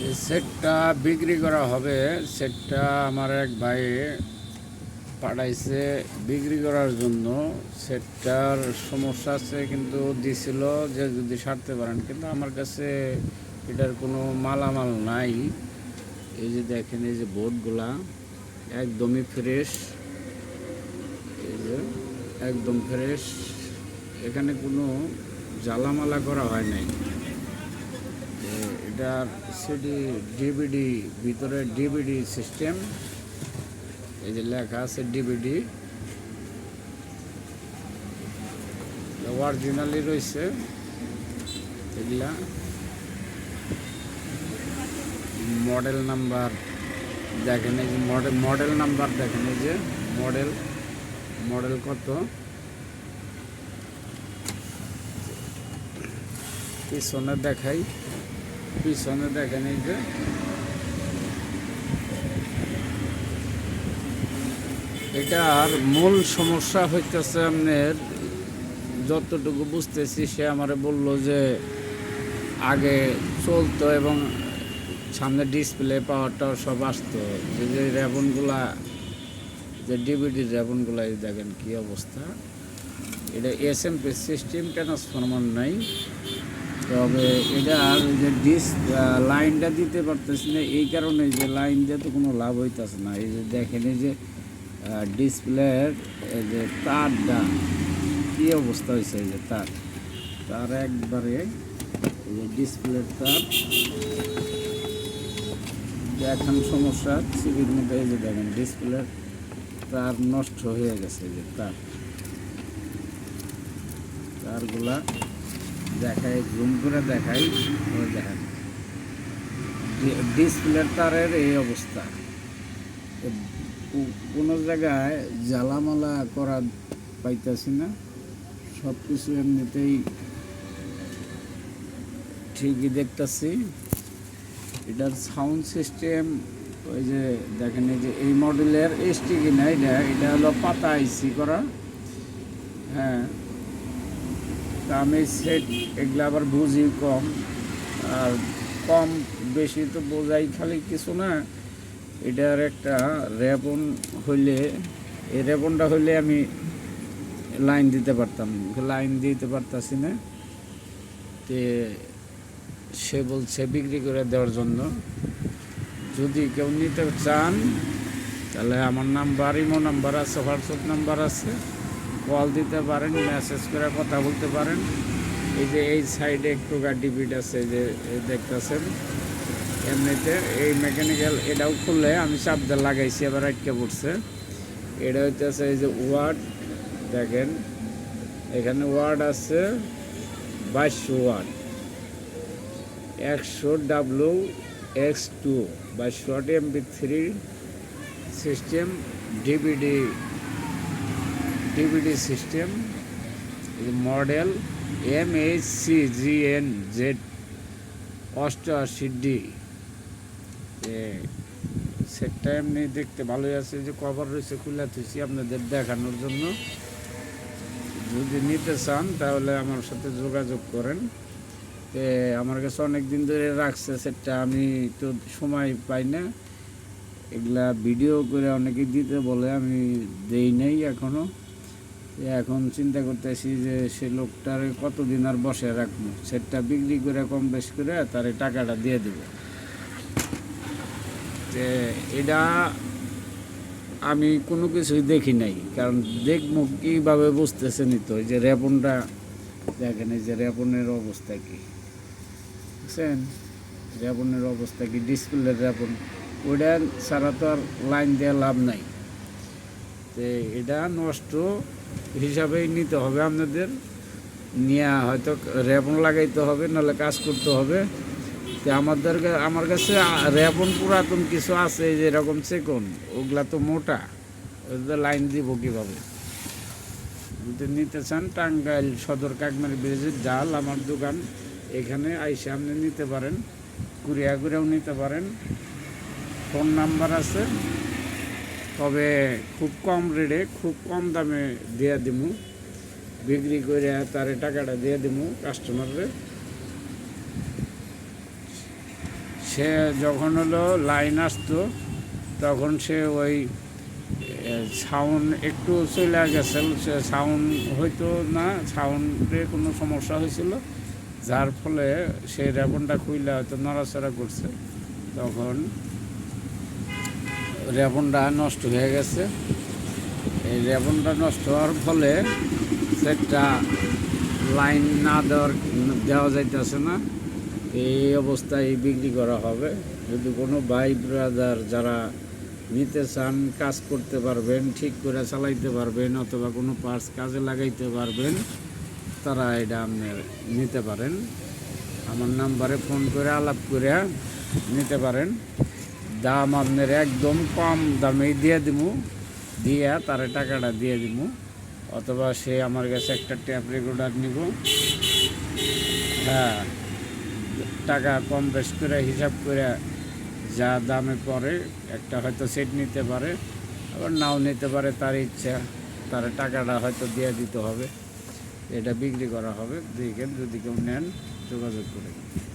সেটটা বিক্রি করা হবে, সেটটা আমার এক ভাই পাঠাইছে বিক্রি করার জন্য। সেটটার সমস্যা আছে, কিন্তু দিছিল যে যদি সারতে পারেন। কিন্তু আমার কাছে এটার কোনো মালামাল নাই। এই যে দেখেন, এই যে বোর্ডগুলা একদমই ফ্রেশ। এই যে একদম ফ্রেশ। এখানে কোনো জ্বালামালা করা হয় নাই। এটার সিডি ডিভিডি ভিতরে ডিভিডি সিস্টেম এই যে লেখা আছে ডিভিডি অরিজিনালি রয়েছে, এগুলা। মডেল নাম্বার দেখেন এই যে মডেল মডেল নাম্বার দেখেন এই যে, মডেল মডেল কত? পিছনে দেখাই। পিছনে দেখেন এই যে। এটার মূল সমস্যা হইতেছে আপনার, যতটুকু বুঝতেছি, সে আমারে বলল যে আগে চলতো এবং সামনে ডিসপ্লে পাওয়ারটা সব আসতো। যে যে র্যাবনগুলা যে ডিভিডি র্যাবনগুলা দেখেন কি অবস্থা। এটা S M P system transformer নাই। তবে এটা আর যে ডিস লাইনটা দিতে পারতেছি না, এই কারণে যে লাইন দিয়ে তো কোনো লাভ হইতেছে না। এই যে দেখেন, এই যে ডিসপ্লের এই যে তারটা, কী অবস্থা হয়েছে এই যে তার? তার একবারে এই যে ডিসপ্লের তার। এখন সমস্যা সিভির মধ্যে এই যে দেখেন ডিসপ্লের তার নষ্ট হয়ে গেছে এই যে তার। তারগুলা দেখাই জুম করে দেখাই দেখেন। ডিসপ্লের তারের এই অবস্থা। কোনো জায়গায় জ্বালামালা করা পাইতেছি না। সব কিছু এমনিতেই ঠিকই দেখতেছি। এটার সাউন্ড সিস্টেম ওই যে দেখেন যে এই মডেলের এসটি কিনা এটা এটা হলো পাতা আইসি করা। হ্যাঁ। তা আমি সেট এগুলো আবার বুঝি কম। আর কম বেশি তো বোঝাই খালি কিছু না। এটার একটা রেবন হইলে, এই রেবনটা হইলে আমি লাইন দিতে পারতাম লাইন দিতে পারতাছি না। তে সে বলছে বিক্রি করে দেওয়ার জন্য। যদি কেউ নিতে চান, তাহলে আমার নাম্বার, ইমো নাম্বার আছে, হোয়াটসঅ্যাপ নাম্বার আছে। কল দিতে পারেন মেসেজ করে কথা বলতে পারেন। এই যে এই সাইডে একটু গাডি বিট আছে যে দেখতেছেন। এমনিতে এই মেকানিক্যাল এটাও খুললে আমি চাপদা লাগাইছি, আবার আটকে পড়ছে। এটা হইতেছে এই যে ওয়ার্ড, দেখেন। এখানে ওয়ার্ড আছে বাইশশো ওয়ার্ড। একশো ডাব্লু এক্স টু, বাইশশো MB three system DVD DVD system model M H C G N Z, অষ্টআশি ডি। সেটটা এমনি দেখতে ভালোই আছে যে কভার রয়েছে, খুলে থুইছি আপনাদের দেখানোর জন্য। যদি নিতে চান, তাহলে আমার সাথে যোগাযোগ করেন। আমার কাছে অনেক দিন ধরে রাখছে সেটটা, আমি তো সময় পাই না। এগুলা ভিডিও করে অনেকে দিতে বলে, আমি দেই নাই এখনও। তো এখন চিন্তা করতেছি যে সে লোকটার কতদিন আর বসে রাখব? সেটটা বিক্রি করে কম বেশ করে তার টাকাটা দিয়ে দেবো। যে এটা আমি কোনো কিছুই দেখি নাই, কারণ দেখব কীভাবে বুঝতেছেনি তো যে রেপনটা দেখেন যে রেপনের অবস্থা কি? বুঝছেন? রেপনের অবস্থা কি? ডিসপ্লের রেপন। ওইটা ছাড়া তো আর লাইন দেওয়া লাভ নাই। তো এটা নষ্ট হিসাবেই নিতে হবে আপনাদের। নিয়ে হয়তো রেপন লাগাইতে হবে, নাহলে কাজ করতে হবে। তো আমাদের আমার কাছে রেপন পুরাতন কিছু আছে যে এরকম চেকন, ওগুলা তো মোটা। ওদের লাইন দিব কীভাবে? যদি নিতে চান, টাঙ্গাইল সদর কাকমারি ব্রিজের জাল আমার দোকান। এখানে আইসে আপনি নিতে পারেন, কুরিয়া করেও নিতে পারেন। ফোন নাম্বার আছে। তবে খুব কম রেটে খুব কম দামে দিয়ে দিমু। বিক্রি করে তারে টাকাটা দিয়ে দিমু কাস্টমাররে সে সে যখন হলো লাইন আসতো, তখন সে ওই সাউন্ড একটু চলে গেছে। সে সাউন্ড হয়তো না সাউন্ডে কোনো সমস্যা হয়েছিল যার ফলে সেই রেবনটা খুইলে হয়তো নড়াচড়া করছে। তখন রেবনটা নষ্ট হয়ে গেছে। এই রেবনটা নষ্ট হওয়ার ফলে সেটা লাইন না দেওয়ার, দেওয়া যাইতেছে না। এই অবস্থায় বিক্রি করা হবে। যদি কোনো ভাই ব্রাদার যারা নিতে চান, কাজ করতে পারবেন, ঠিক করে চালাইতে পারবেন, অথবা কোনো পার্স কাজে লাগাইতে পারবেন, তারা এটা আপনি নিতে পারেন। আমার নাম্বারে ফোন করে আলাপ করে নিতে পারেন। দাম আপনার একদম কম দামে দিয়ে দিমু, দিয়ে তার টাকাটা দিয়ে দিমু। অথবা সে আমার কাছে একটা ট্যাপ রেকর্ডার নিব। হ্যাঁ টাকা কম বেশ করে হিসাব করে যা দামে পড়ে, একটা হয়তো সেট নিতে পারে, আবার নাও নিতে পারে তার ইচ্ছা, তার টাকাটা হয়তো দিয়ে দিতে হবে। এটা বিক্রি করা হবে, দেখেন যদি কেউ নেন, যোগাযোগ করে।